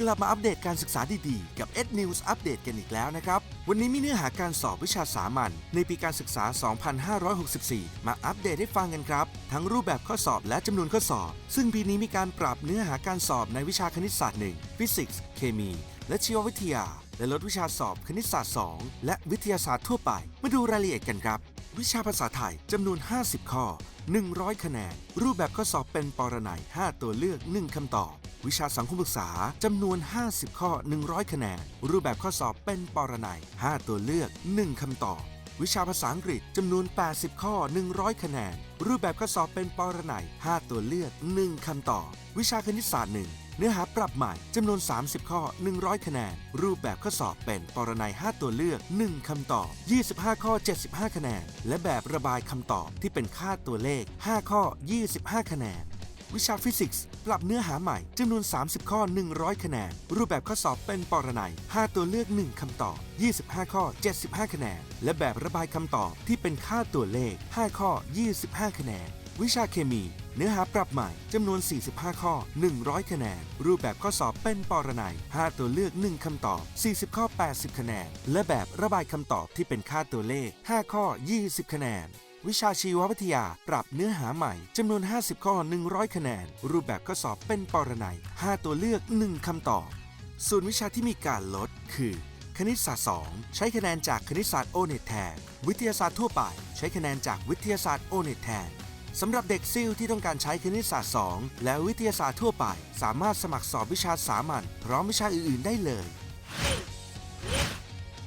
กลับมาอัปเดตการศึกษาดีๆ กับ Ed News อัปเดตกันอีกแล้วนะครับ วันนี้มีเนื้อหาการสอบวิชาสามัญในปีการศึกษา 2564 มาอัปเดตให้ฟังกันครับ ทั้งรูปแบบข้อสอบและจำนวนข้อสอบ ซึ่งปีนี้มีการปรับเนื้อหาการสอบในวิชาคณิตศาสตร์ 1 ฟิสิกส์ เคมี และชีววิทยา และลดวิชาสอบคณิตศาสตร์ 2 และวิทยาศาสตร์ทั่วไป มาดูรายละเอียดกันครับ วิชาภาษาไทยจำนวน 50 ข้อ 100 คะแนน รูปแบบข้อสอบเป็นปรนัย 5 ตัวเลือก 1คำตอบ วิชาสังคมศึกษาจำนวน 50 ข้อ 100 คะแนน รูปแบบข้อสอบเป็นปรนัย 5 ตัวเลือก 1 คำตอบ วิชาภาษาอังกฤษจำนวน 80 ข้อ 100 คะแนน รูปแบบข้อสอบเป็นปรนัย 5 ตัวเลือก 1 คำตอบ วิชาคณิตศาสตร์1เนื้อหาปรับใหม่จำนวน 30 ข้อ 100 คะแนน รูปแบบข้อสอบเป็นปรนัย 5 ตัวเลือก 1 คำตอบ 25 ข้อ 75 คะแนน และแบบระบายคำตอบที่เป็นค่าตัวเลข 5 ข้อ 25 คะแนน วิชาฟิสิกส์ ปรับเนื้อหาใหม่จำนวน 30 ข้อ 100 คะแนน รูปแบบข้อสอบเป็นปรนัย 5 ตัวเลือก 1 คำตอบ 25 ข้อ 75 คะแนน และแบบระบายคำตอบที่เป็นค่าตัวเลข 5 ข้อ 25 คะแนน วิชาเคมี เนื้อหาปรับใหม่จำนวน 45 ข้อ 100 คะแนน รูปแบบข้อสอบเป็นปรนัย 5 ตัวเลือก 1 คำตอบ 40 ข้อ 80 คะแนน และแบบระบายคำตอบที่เป็นค่าตัวเลข 5 ข้อ 20 คะแนน วิชาชีววิทยา ปรับเนื้อหาใหม่จำนวน 50 ข้อ 100 คะแนน รูปแบบข้อสอบเป็นปรนัย 5 ตัวเลือก 1คำตอบ ส่วนวิชาที่มีการลด คือ คณิตศาสตร์ 2 ใช้คะแนนจากคณิตศาสตร์โอเน็ตแทน วิทยาศาสตร์ทั่วไป ใช้คะแนนจากวิทยาศาสตร์โอเน็ตแทนสำหรับเด็กซิ่วที่ต้องการใช้คณิตศาสตร์ 2 และวิทยาศาสตร์ทั่วไป สามารถสมัครสอบวิชาสามัญพร้อมวิชาอื่น ๆ ได้เลย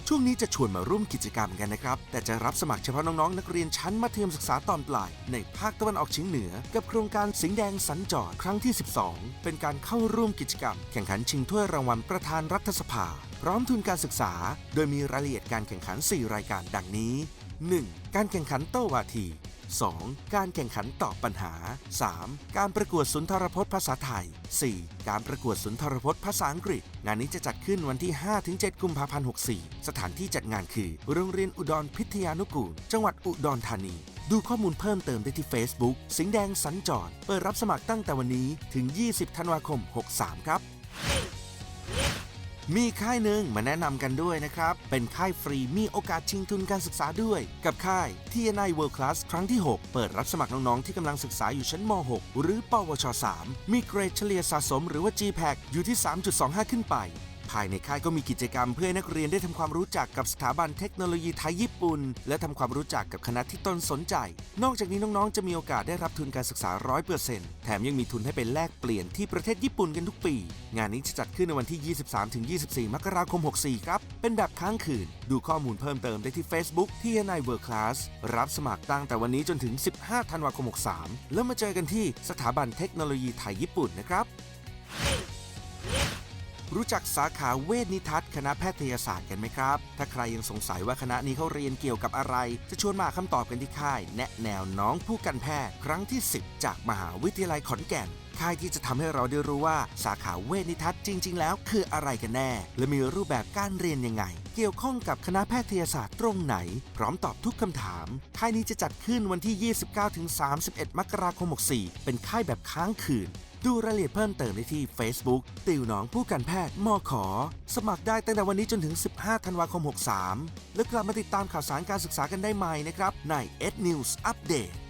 ช่วงนี้จะชวนมาร่วมกิจกรรมกันนะครับ แต่จะรับสมัครเฉพาะน้องๆ นักเรียนชั้นมัธยมศึกษาตอนปลาย ในภาคตะวันออกเฉียงเหนือ กับโครงการสิงห์แดงสัญจรครั้งที่ 12 เป็นการเข้าร่วมกิจกรรม แข่งขันชิงถ้วยรางวัลประธานรัฐสภา พร้อมทุนการศึกษา โดยมีรายละเอียดการแข่งขัน 4 รายการดังนี้ 1. การแข่งขันโต้วาที 2. การแข่งขันตอบปัญหา 3. การประกวดสุนทรพจน์ภาษาไทย 4. การประกวดสุนทรพจน์ภาษาอังกฤษ งานนี้จะจัดขึ้นวันที่ 5-7 กุมภาพันธ์ 64 สถานที่จัดงานคือ โรงเรียนอุดรพิทยานุกูล จังหวัดอุดรธานี ดูข้อมูลเพิ่มเติมได้ที่ Facebook สิงแดงสัญจร เปิดรับสมัครตั้งแต่วันนี้ถึง 20 ธันวาคม 63 ครับ มีค่ายหนึ่งมาแนะนำกันด้วยนะครับ เป็นค่ายฟรีมีโอกาสชิงทุนการศึกษาด้วย กับค่าย TNI World Class ครั้งที่ 6 เปิดรับสมัครน้องๆ ที่กำลังศึกษาอยู่ชั้นม .6 หรือ ปวช 3 มีเกรดเฉลี่ยสะสมหรือว่า GPAC อยู่ที่ 3.25 ขึ้นไป ภายในค่ายก็มีกิจกรรมเพื่อให้นักเรียนได้ทำความรู้จักกับสถาบันเทคโนโลยีไทยญี่ปุ่น และทำความรู้จักกับคณะที่ตนสนใจ นอกจากนี้น้องๆ จะมีโอกาสได้รับทุนการศึกษา 100%แถมยังมีทุนให้ไปแลกเปลี่ยนที่ประเทศญี่ปุ่นกันทุกปี งานนี้จะจัดขึ้นในวันที่ 23-24 มกราคม 64 ครับ เป็นแบบค้างคืน ดูข้อมูลเพิ่มเติมได้ที่ Facebook ที่ NI World Class รับสมัครตั้งแต่วันนี้จนถึง 15 ธันวาคม 63 แล้วมาเจอกันที่สถาบันเทคโนโลยีไทยญี่ปุ่นนะครับ รู้จักสาขาเวชนิทัศน์คณะแพทยศาสตร์กันไหมครับ ถ้าใครยังสงสัยว่าคณะนี้เขาเรียนเกี่ยวกับอะไร จะชวนมาคำตอบกันที่ค่าย แนะแนวน้องผู้กันแพทย์ ครั้งที่ 10 จากมหาวิทยาลัยขอนแก่นค่ายที่จะทำให้เราได้รู้ว่าสาขาเวชนิทัศน์จริง ๆ แล้วคืออะไรกันแน่ และมีรูปแบบการเรียนยังไง เกี่ยวข้องกับคณะแพทยศาสตร์ตรงไหน พร้อมตอบทุกคำถาม ค่ายนี้จะจัดขึ้นวันที่ 29-31 มกราคม 64 เป็นค่ายแบบค้างคืน ดูรายละเอียดเพิ่มเติมได้ที่ Facebook ติวหนองผู้การแพทย์มอขอ สมัครได้ตั้งแต่วันนี้จนถึง 15 ธันวาคม 63 แล้วกลับมาติดตามข่าวสารการศึกษากันได้ใหม่นะครับ ใน Ed News Update